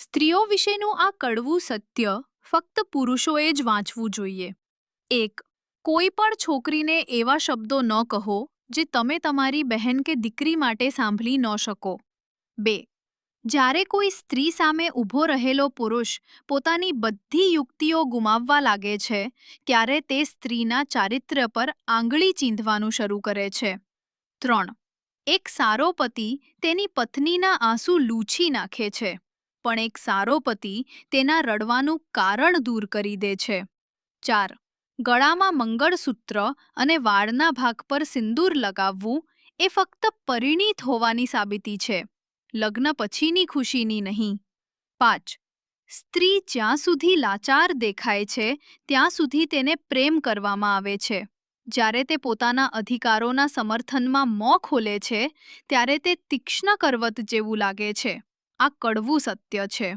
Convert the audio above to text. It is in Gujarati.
સ્ત્રીઓ વિશેનું આ કડવું સત્ય ફક્ત પુરુષોએ જ વાંચવું જોઈએ. એક, કોઈ પણ છોકરીને એવા શબ્દો ન કહો, જે તમે તમારી બહેન કે દીકરી માટે સાંભળી ન શકો. બે, જ્યારે કોઈ સ્ત્રી સામે ઊભો રહેલો પુરુષ પોતાની બધી યુક્તિઓ ગુમાવવા લાગે છે, ત્યારે તે સ્ત્રીના ચારિત્ર્ય પર આંગળી ચીંધવાનું શરૂ કરે છે. ત્રણ, એક સારો પતિ તેની પત્નીના આંસુ લૂછી નાખે છે. પણ એક સારો પતિ તેના રડવાનું કારણ દૂર કરી દે છે. ચાર, ગળામાં મંગળસૂત્ર અને વાળના ભાગ પર સિંદૂર લગાવવું એ ફક્ત પરિણીત હોવાની સાબિતી છે, લગ્ન પછીની ખુશીની નહીં. પાંચ, સ્ત્રી જ્યાં સુધી લાચાર દેખાય છે, ત્યાં સુધી તેને પ્રેમ કરવામાં આવે છે. જ્યારે તે પોતાના અધિકારોના સમર્થનમાં મોં ખોલે છે, ત્યારે તે તીક્ષ્ણ કરવત જેવું લાગે છે. આ કડવું સત્ય છે.